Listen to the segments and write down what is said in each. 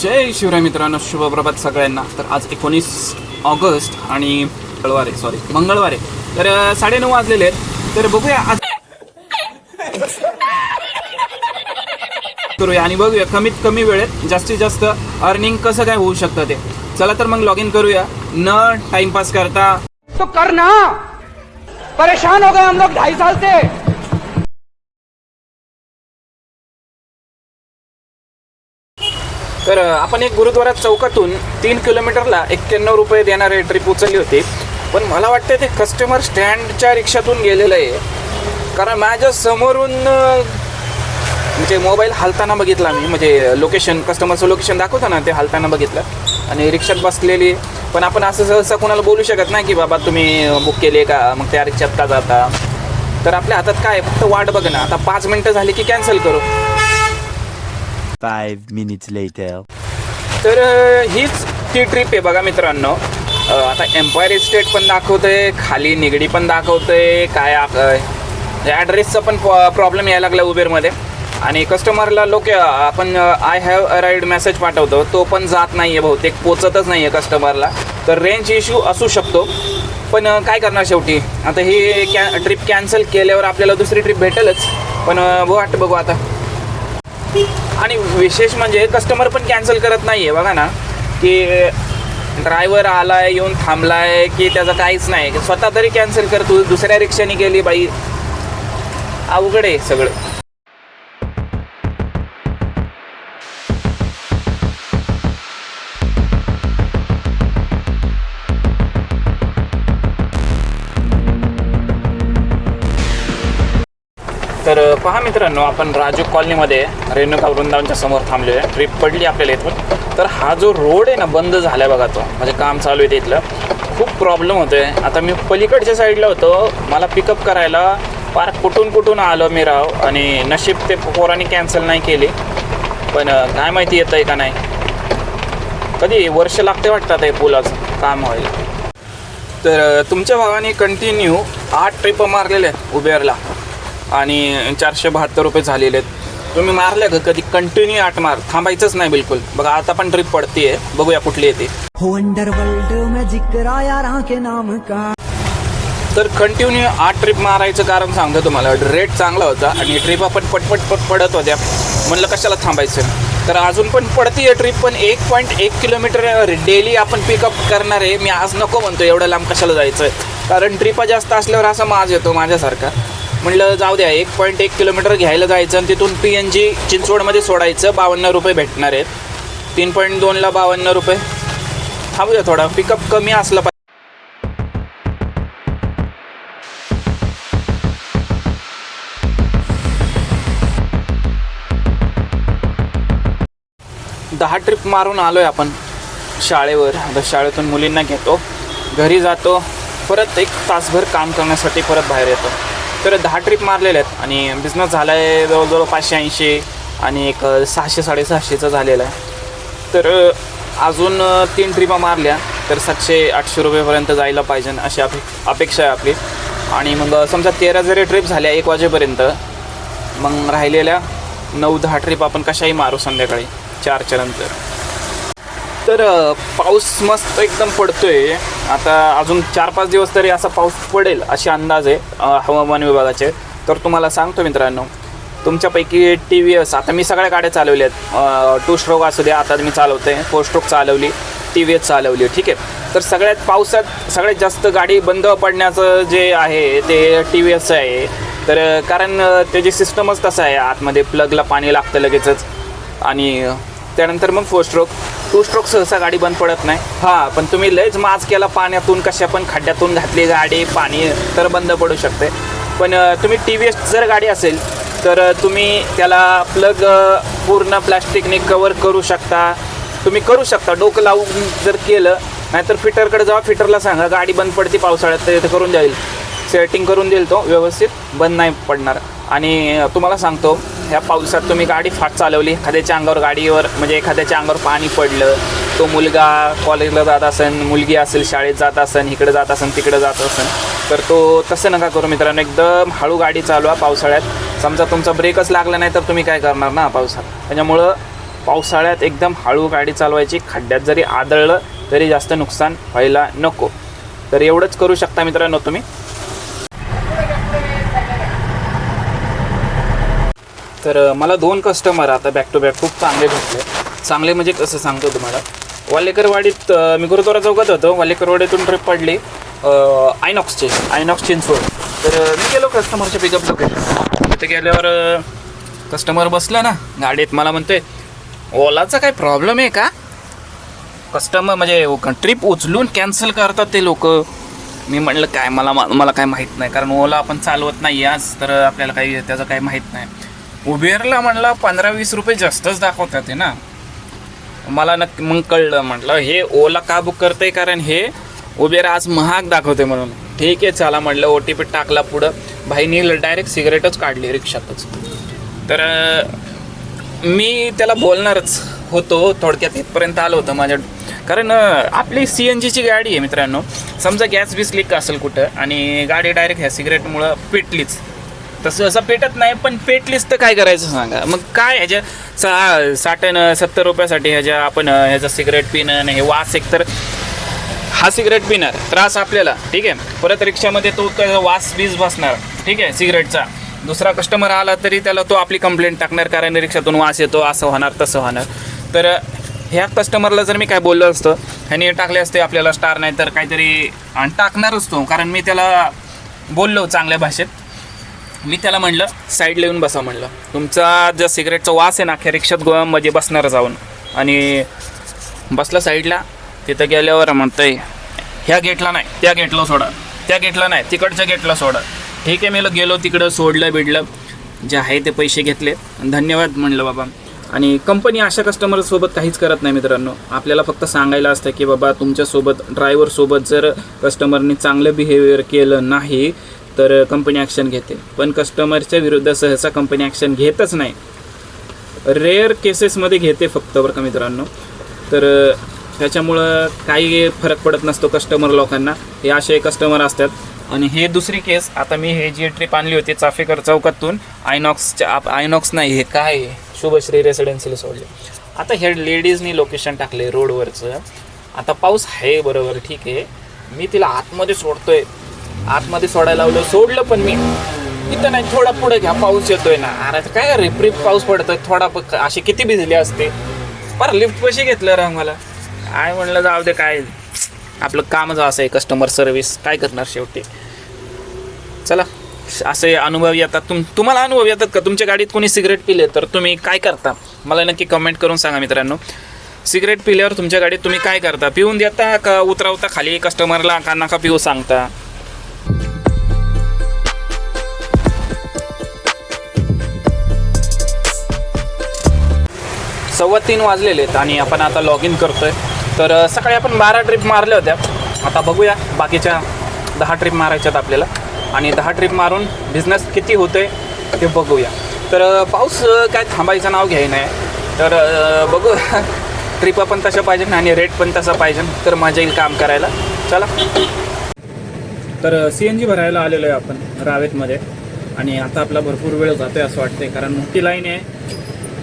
जय शिवराय मित्रांनो शुभप्रभात सगळ्यांना. तर आज एकोणीस ऑगस्ट आणि मंगळवार आहे सॉरी मंगळवार. आहे तर साडे साडेनऊ वाजलेले आहेत. तर बघूया आज करूया आणि बघूया कमीत कमी वेळेत जास्तीत जास्त अर्निंग कसं काय होऊ शकतं ते. चला तर मग लॉग इन करूया. न टाइमपास करता तो कर ना! परेशान हो गए हम लोग ढाई साल से। तर आपण एक गुरुद्वारा चौकातून तीन किलोमीटरला एक्क्याण्णव रुपये देणारे ट्रिप उचलली होती. पण मला वाटतं ते कस्टमर स्टँडच्या रिक्षातून गेलेलं आहे. कारण माझ्या समोरून म्हणजे मोबाईल हालताना बघितला मी म्हणजे लोकेशन कस्टमरचं लोकेशन दाखवतं ना ते हालताना बघितलं. आणि रिक्षात बसलेली. पण आपण असं सहसा कोणाला बोलू शकत नाही की बाबा तुम्ही बुक केले का? मग त्या रिक्षात का जाता? तर आपल्या हातात काय फक्त वाट बघ ना आता पाच मिनटं झाली की कॅन्सल करू. फाईव्ह मिनिट्स लेटर तर हीच ती ट्रिप आहे बघा मित्रांनो. आता एम्पायर इस्टेट पण दाखवतंय खाली निगडी पण दाखवतंय काय ॲड्रेसचा पण प्रॉब्लेम यायला लागला उबेरमध्ये आणि कस्टमरला लोक आपण आय हॅव अराईड मेसेज पाठवतो तो पण जात नाही आहे बहुतेक पोचतच नाही आहे कस्टमरला तर रेंज इश्यू असू शकतो. पण काय करणार शेवटी? आता ही कॅ ट्रिप कॅन्सल केल्यावर आपल्याला दुसरी ट्रिप भेटेलच. पण वाटतं वाट बघू आता. आणि विशेष म्हणजे कस्टमर पण कॅन्सल करत नाही आहे बघा ना. की ड्रायव्हर आलाय येऊन थांबलाय की त्याचं काहीच नाही. स्वतः तरी कॅन्सल कर तू दुसऱ्या रिक्षाने गेली बाई. अवघड आहे सगळं. तर पहा मित्रांनो आपण राजू कॉलनीमध्ये रेणुका वृंदावनच्या समोर थांबलो आहे. ट्रिप पडली आपल्याला इथून. तर हा जो रोड आहे ना बंद झाला आहे बघा तो. म्हणजे काम चालू आहे इथलं. खूप प्रॉब्लेम होतो आहे आता मी पलीकडच्या साईडला होतो. मला पिकअप करायला पार कुठून कुठून आलो मी राव. आणि नशीब ते पोरांनी कॅन्सल नाही केली. पण काय माहिती येतं आहे का नाही. कधी वर्ष लागते वाटतात हे पुलाचं काम होईल तर तुमच्या भावाने कंटिन्यू आठ ट्रिप मारलेले आहेत उबेरला. आणि चारशे बहात्तर रुपये झालेले आहेत. तुम्ही मारले का? कधी कंटिन्यू आठ मार. थांबायचंच नाही बिलकुल. बघा आता पण ट्रिप पडतीये. बघूया कुठली येते हो तर कंटिन्यू आठ ट्रिप मारायचं कारण सांगतो तुम्हाला. रेट चांगला होता आणि ट्रिप आपण पटपट पट पडत होत्या. म्हणलं कशाला थांबायचं? तर अजून पण पडतीये ट्रिप पण एक पॉईंट एक किलोमीटर डेली आपण पिकअप करणार आहे. मी आज नको म्हणतो एवढं लांब कशाला जायचं कारण ट्रिपा जास्त असल्यावर असा माज येतो माझ्यासारखा. म्हणलं जाऊ द्या एक पॉईंट एक किलोमीटर घ्यायला जायचं आणि तिथून पी एन जी चिंचवडमध्ये सोडायचं. बावन्न रुपये भेटणार आहेत. तीन पॉईंट दोनला बावन्न रुपये. थांबूया थोडा. पिकअप कमी असलं पाहिजे. दहा ट्रिप मारून आलो आहे आपण शाळेवर. आता शाळेतून मुलींना घेतो. घरी जातो. परत एक तासभर काम करण्यासाठी परत बाहेर येतो. तर दहा ट्रिप मारलेल्या आहेत आणि बिझनेस झाला आहे जवळजवळ पाचशे ऐंशी आणि एक सहाशे साडेसहाशेचा झालेला आहे. तर अजून तीन ट्रिपा मारल्या तर सातशे आठशे रुपयेपर्यंत जायला पाहिजे अशी अपे अपेक्षा आहे आपली. आणि मग समजा तेरा जरी ट्रिप झाल्या एक वाजेपर्यंत मग राहिलेल्या नऊ दहा ट्रिप आपण कशाही मारू संध्याकाळी चारच्या नंतर. तर पाऊस मस्त एकदम पडतो आहे आता अजून चार पाच दिवस तरी असा पाऊस पडेल असे अंदाज आहे हवामान विभागाचे. तर तुम्हाला सांगतो मित्रांनो तुमच्यापैकी टी व्ही एस आता मी सगळ्या गाड्या चालवल्या आहेत. टू स्ट्रोक असू द्या आता मी चालवते फोर स्ट्रोक चालवली टी व्ही एस चालवली ठीक आहे. तर सगळ्यात पावसात सगळ्यात जास्त गाडी बंद पडण्याचं जे आहे ते टी व्ही एसचं आहे. तर कारण त्याची सिस्टमच तसं आहे आतमध्ये प्लगला पाणी लागतं लगेचच. आणि त्यानंतर मग फोर स्ट्रोक टू स्ट्रोक सहसा गाडी बंद पडत नाही. हां पण तुम्ही लयच माज केला पाण्यातून कशा पण खड्ड्यातून घातली गाडी पाणी तर बंद पडू शकते. पण तुम्ही टी व्ही एस जर गाडी असेल तर तुम्ही त्याला प्लग पूर्ण प्लॅस्टिकने कवर करू शकता. तुम्ही करू शकता डोकं लावून जर केलं नाहीतर फिटरकडे जावा फिटरला सांगा गाडी बंद पडते पावसाळ्यात तर इथं करून जाईल. सेटिंग करून देईल तो व्यवस्थित बंद नाही पडणार. आणि तुम्हाला सांगतो ह्या पावसात तुम्ही गाडी फाट चालवली एखाद्याच्या अंगावर गाडीवर म्हणजे एखाद्याच्या अंगावर पाणी पडलं तो मुलगा कॉलेजला जात असेल मुलगी असेल शाळेत जात असेल इकडे जात असेल तिकडे जात असेल तर तो तसं नका करू मित्रांनो एकदम हळू गाडी चालवा पावसाळ्यात. समजा तुमचा ब्रेकच लागला नाही तर तुम्ही काय करणार ना पावसात? त्याच्यामुळं पावसाळ्यात एकदम हळू गाडी चालवायची खड्ड्यात जरी आदळलं तरी जास्त नुकसान व्हायला नको. तर एवढंच करू शकता मित्रांनो तुम्ही. तर मला दोन कस्टमर आता बॅक टू बॅक खूप चांगले भेटले. चांगले म्हणजे कसं सांगतो तुम्हाला? वालेकरवाडीत मी गुरुद्वारा चौकात होतो. वालेकरवाडीतून ट्रिप पडली आयनॉक्सची आयनॉक्स चिंचवड. तर मी गेलो कस्टमरच्या पिकअप लोकेशन तिथे गेल्यावर कस्टमर बसला ना गाडीत मला म्हणतोय ओलाचा काय प्रॉब्लेम आहे का? कस्टमर म्हणजे ट्रिप उचलून कॅन्सल करतात ते लोक. मी म्हणलं काय मला मला काय माहीत नाही. कारण ओला आपण चालवत नाही आज तर आपल्याला काही त्याचं काही माहीत नाही. उबेरला म्हणलं पंधरा वीस रुपये जास्तच दाखवतात ते ना. मला नक्की मग कळलं म्हटलं हे ओला का बुक करते कारण हे उबेर आज महाग दाखवते म्हणून. ठीक आहे चला म्हटलं ओ टी पी टाकला पुढं. भाईनी डायरेक्ट सिगरेटच काढली रिक्षातच. तर मी त्याला बोलणारच होतो थोडक्यात इथपर्यंत आलो होतं माझ्या कारण आपली सी एन जीची गाडी आहे मित्रांनो. समजा गॅस बीस लीक असेल कुठं आणि गाडी डायरेक्ट ह्या सिगरेटमुळं पेटलीच. तसं असं पेटत नाही पण पेटलीच तर काय करायचं सांगा? मग काय ह्याच्या सा साठ सत्तर रुपयासाठी ह्याच्या आपण ह्याचा ह्याचं सिगरेट पिणं हे वास एकतर हा सिगरेट पिणार त्रास आपल्याला ठीक आहे? परत रिक्षामध्ये तो वास वीज बसणार ठीक आहे सिगरेटचा. दुसरा कस्टमर आला तरी त्याला तो आपली कंप्लेंट टाकणार कारण रिक्षातून वास येतो असं होणार तसं होणार. तर ह्या कस्टमरला जर मी काय बोललो असतं ह्याने टाकले असते आपल्याला स्टार नाही तर काहीतरी आणि टाकणारच तो कारण मी त्याला बोललो चांगल्या भाषेत. मी त्याला म्हणलं साईडला येऊन बसा म्हणलं. तुमचा जो सिगरेटचा वास आहे ना अख्या रिक्षात गोव्यामध्ये बसणार जाऊन. आणि बसला साईडला तिथं गेल्यावर म्हणतंय ह्या गेटला नाही त्या गेटला सोडा त्या गेटला नाही तिकडच्या गेटला सोडा. ठीक आहे मी गेलो तिकडं सोडलं बिडलं जे आहे ते पैसे घेतले. धन्यवाद म्हणलं बाबा. आणि कंपनी अशा कस्टमरसोबत काहीच करत नाही मित्रांनो. आपल्याला फक्त सांगायला असतं की बाबा तुमच्यासोबत ड्रायव्हरसोबत जर कस्टमरनी चांगलं बिहेवियर केलं नाही तर कंपनी ॲक्शन घेते. पण कस्टमरच्या विरुद्ध सहसा कंपनी ॲक्शन घेतच नाही. रेअर केसेसमध्ये घेते फक्त बरं का मित्रांनो. तर त्याच्यामुळं काही फरक पडत नसतो कस्टमर लोकांना. हे असे कस्टमर असतात. आणि हे दुसरी केस आता मी हे जी ट्रिप आणली होती चाफेकर चौकातून आयनॉक्सच्या आप आयनॉक्स नाही हे काय आहे? शुभश्री रेसिडेन्सीला सोडले. आता हे लेडीजनी लोकेशन टाकले रोडवरचं आता पाऊस आहे बरोबर ठीक आहे. मी तिला आतमध्ये सोडतोय. आतमध्ये सोडायला लावलं सोडलं पण मी. इथं नाही थोडा पुढे घ्या पाऊस येतोय ना. अरे काय रिप पाऊस पडतोय थोडा अशी किती भिजली असते. पर लिफ्ट पैसे घेतलं रे मला काय म्हणलं जाऊ दे काय. आपलं कामच असं आहे कस्टमर सर्व्हिस काय करणार शेवटी? चला असे अनुभव येतात. तुम तुम्हाला अनुभव येतात का? तुमच्या गाडीत कोणी सिगरेट पिले तर तुम्ही काय करता? मला नक्की कमेंट करून सांगा मित्रांनो. सिगरेट पिल्यावर तुमच्या गाडीत तुम्ही काय करता? पिऊन देता का उतरवता खाली? कस्टमरला का नका पिऊ सांगता? सव्वा तीन वाजलेले आहेत आणि आपण आता लॉग इन करतो आहे तर सकाळी आपण बारा ट्रिप मारल्या होत्या. आता बघूया बाकीच्या दहा ट्रिप मारायच्यात आपल्याला. आणि दहा ट्रिप मारून बिझनेस किती होतोय ते बघूया. तर पाऊस काय थांबायचं नाव घ्याय नाही. तर बघू. ट्रिप पण तशा पाहिजे आणि रेट पण तसा पाहिजे. तर मजा येईल काम करायला. चला. तर सी एन जी भरायला आलेलो आहे आपण रावेतमध्ये. आणि आता आपला भरपूर वेळ जातो आहे असं वाटते कारण मोठी लाईन आहे.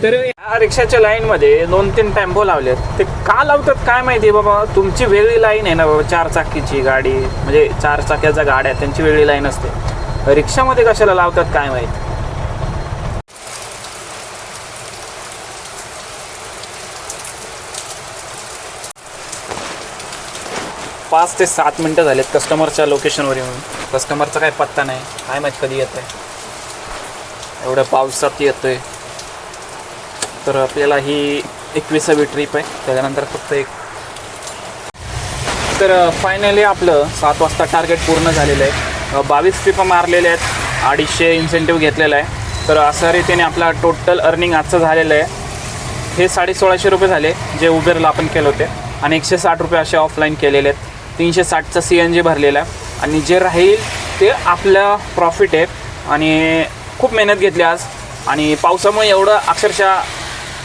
तर या रिक्षाच्या लाईनमध्ये दोन तीन टेम्पो लावलेत. ते का लावतात काय माहिती बाबा? तुमची वेगळी लाईन आहे ना बाबा चार चाकीची गाडी म्हणजे चार चाक्याच्या गाड्या त्यांची वेगळी लाईन असते. रिक्षामध्ये कशाला लावतात काय माहिती? पाच ते सात मिनटं झालेत कस्टमरच्या लोकेशनवर येऊन कस्टमरचा काय पत्ता नाही. काय माहीत कधी येत आहे एवढ्या पावसात येतोय. तर आपल्याला ही एकविसावी ट्रिप आहे. त्याच्यानंतर फक्त एक. तर फायनली आपलं सात वाजता टार्गेट पूर्ण झालेलं आहे. बावीस ट्रिप मारलेल्या आहेत. अडीचशे इन्सेंटिव्ह घेतलेलं आहे. तर अशा रीतीने आपला टोटल अर्निंग आजचं झालेलं आहे. हे साडे सोळाशे रुपये झाले जे उबेरला आपण केले होते. आणि एकशे साठ रुपये असे ऑफलाईन केलेले आहेत. तीनशे साठचं सी एन जी भरलेलं आहे. आणि जे राहील ते आपलं प्रॉफिट आहे. आणि खूप मेहनत घेतली आज. आणि पावसामुळे एवढं अक्षरशः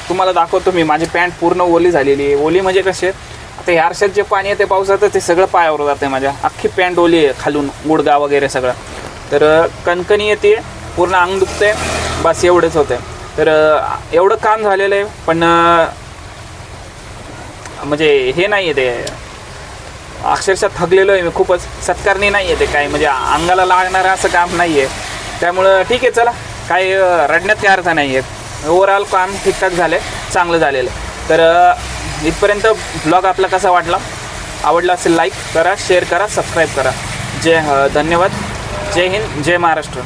तुम्हाला दाखवतो मी. माझी पॅन्ट पूर्ण ओली झालेली आहे. ओली म्हणजे कसे आता ह्या आरशात जे पाणी येते पावसाचं ते सगळं पायावर जाते माझ्या. अख्खी पॅन्ट ओली आहे खालून गुडगा वगैरे सगळं. तर कणकणी येते पूर्ण अंग दुखते बस एवढंच होतं तर एवढं काम झालेलं आहे पण म्हणजे हे नाही आहे ते अक्षरशः थकलेलो आहे मी खूपच. सत्कारणी नाही आहे ते काय म्हणजे अंगाला लागणारं असं काम नाही आहे त्यामुळं ठीक आहे चला. काही रडण्यात काही अर्थ नाही आहे ओवरऑल काम ठीकठाक झालं आहे चांगलं झालेलं आहे. तर इथपर्यंत ब्लॉग आपला कसा वाटला? आवडला असेल लाईक करा शेअर करा सबस्क्राईब करा. जय धन्यवाद. जय हिंद जय महाराष्ट्र.